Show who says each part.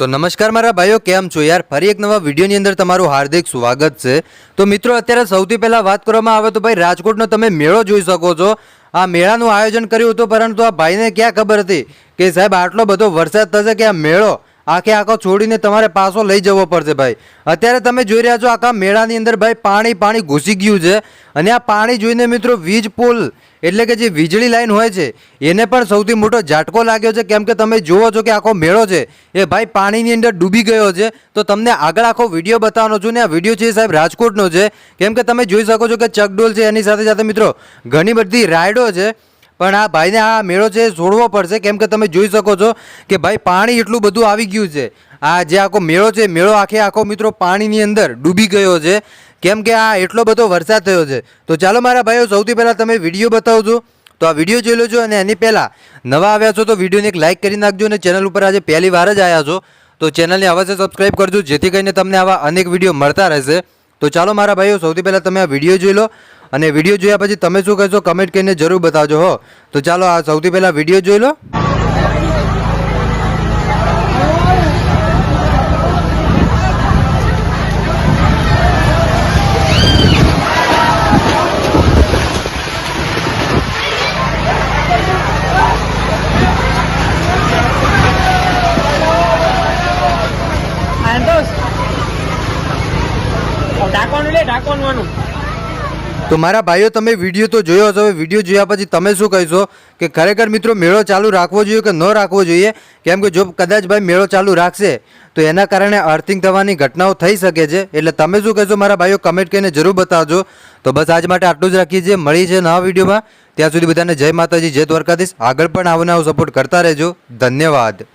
Speaker 1: તો નમસ્કાર મારા ભાઈઓ, કેમ છો યાર? ફરી એક નવા વિડીયોની અંદર તમારું હાર્દિક સ્વાગત છે. તો મિત્રો, અત્યારે સૌથી પહેલાં વાત કરવામાં આવે તો ભાઈ, રાજકોટનો તમે મેળો જોઈ શકો છો. આ મેળાનું આયોજન કર્યું હતું, પરંતુ આ ભાઈને ક્યાં ખબર હતી કે સાહેબ, આટલો બધો વરસાદ થશે કે આ મેળો આખે આખો છોડીને તમારે પાછો લઈ જવો પડશે ભાઈ. અત્યારે તમે જોઈ રહ્યા છો આખા મેળાની અંદર ભાઈ પાણી પાણી ઘૂસી ગયું છે. અને આ પાણી જોઈને મિત્રો વીજ પુલ, એટલે કે જે વીજળી લાઈન હોય છે, એને પણ સૌથી મોટો ઝાટકો લાગ્યો છે. કેમ કે તમે જુઓ છો કે આખો મેળો છે, એ ભાઈ પાણીની અંદર ડૂબી ગયો છે. તો તમને આગળ આખો વીડિયો બતાવવાનો છું ને આ વીડિયો છે સાહેબ રાજકોટનો છે. કેમ કે તમે જોઈ શકો છો કે ચકડોલ છે, એની સાથે સાથે મિત્રો ઘણી બધી રાયડો છે. પણ આ ભાઈને આ મેળો છે જોડવો પડશે, કેમ કે તમે જોઈ શકો છો કે ભાઈ પાણી એટલું બધું આવી ગયું છે. આ જે આખો મેળો છે, મેળો આખે આખો મિત્રો પાણીની અંદર ડૂબી ગયો છે. કેમ કે આ એટલો બધો વરસાદ થયો છે. તો ચાલો મારા ભાઈઓ, સૌથી પહેલાં તમે વીડિયો બતાવજો. તો આ વીડિયો જોઈ લેજો અને એની પહેલાં નવા આવ્યા છો તો વિડીયોને એક લાઇક કરી નાખજો અને ચેનલ ઉપર આજે પહેલી વાર જ આવ્યા છો, તો ચેનલને અવશ્ય સબસ્ક્રાઈબ કરજો જેથી કરીને તમને આવા અનેક વીડિયો મળતા રહેશે. તો ચાલો મારા ભાઈઓ, સૌથી પહેલાં તમે આ વીડિયો જોઈ લો. અને વીડિયો જોયા પછી તમે શું કહેશો? કમેન્ટ કરીને જરૂર બતાવજો, હો. તો ચાલો, આ સૌથી પહેલાં વીડિયો જોઈ લો.
Speaker 2: ઢાંકવાનું લે, ઢાંકવાનું
Speaker 1: તો મારા ભાઈઓ, તમે વીડિયો તો જોયો હશો. વીડિયો જોયા પછી તમે શું કહેશો કે ખરેખર મિત્રો, મેળો ચાલુ રાખવો જોઈએ કે ન રાખવો જોઈએ? કેમ કે જો કદાચ ભાઈ મેળો ચાલુ રાખશે, તો એના કારણે અર્થિંગ થવાની ઘટનાઓ થઈ શકે છે. એટલે તમે શું કહેશો મારા ભાઈઓ કમેન્ટ કરીને જરૂર બતાવજો. તો બસ આજ માટે આટલું જ રાખીએ છીએ. મળી છે નવા વિડીયોમાં. ત્યાં સુધી બધાને જય માતાજી, જય દ્વારકાધીશ. આગળ પણ આવો સપોર્ટ કરતા રહેજો. ધન્યવાદ.